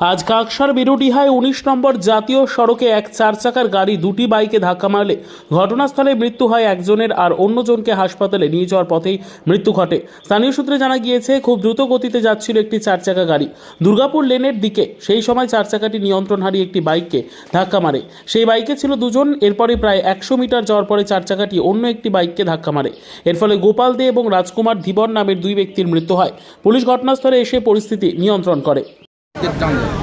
আজ কাকসার বিরুডিহায় উনিশ নম্বর জাতীয় সড়কে এক চার চাকার গাড়ি দুটি বাইকে ধাক্কা মারলে ঘটনাস্থলে মৃত্যু হয় একজনের আর অন্যজনকে হাসপাতালে নিয়ে যাওয়ার পথেই মৃত্যু ঘটে। স্থানীয় সূত্রে জানা গিয়েছে, খুব দ্রুত গতিতে যাচ্ছিল একটি চার চাকা গাড়ি। দুর্গাপুর লেনের দিকে সেই সময় চার চাকাটি নিয়ন্ত্রণ হারিয়ে একটি বাইককে ধাক্কা মারে। সেই বাইকে ছিল দুজন, এরপরে প্রায় একশো মিটার যাওয়ার পরে চার চাকাটি অন্য একটি বাইককে ধাক্কা মারে। এর ফলে গোপাল দে এবং রাজকুমার ধীবর নামের দুই ব্যক্তির মৃত্যু হয়। পুলিশ ঘটনাস্থলে এসে পরিস্থিতি নিয়ন্ত্রণ করে।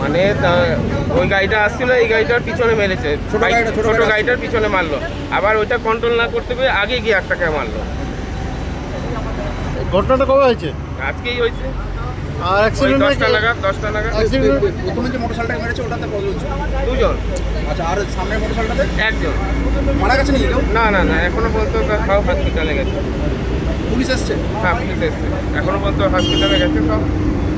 মানে তা- ওই গাড়িটা আসছিল এই গাড়িটার পিছনে মেরেছে। ছোট গাড়িটার পিছনে মারলো। আবার ওইটা কন্ট্রোল না করতে পেরে আগে গিয়ে একটাকে মারলো। ঘটনাটা কবে হয়েছে? আজকেই হয়েছে। আর অ্যাক্সিডেন্ট দশটা নাগাদ দশটা নাগাদ। অ্যাক্সিডেন্ট প্রথমে যে মোটরসাইকেলটা মেরেছে ওটাতে দুজন। আচ্ছা আর সামনের মোটরসাইকেলটাতে একজন। মারা গেছে নাকি কেউ? না না না এখনও পর্যন্ত সব হসপিটালে গেছে। পুলিশ এসছে? হ্যাঁ পুলিশ এসছে। এখনও পর্যন্ত হসপিটালে গেছে সব।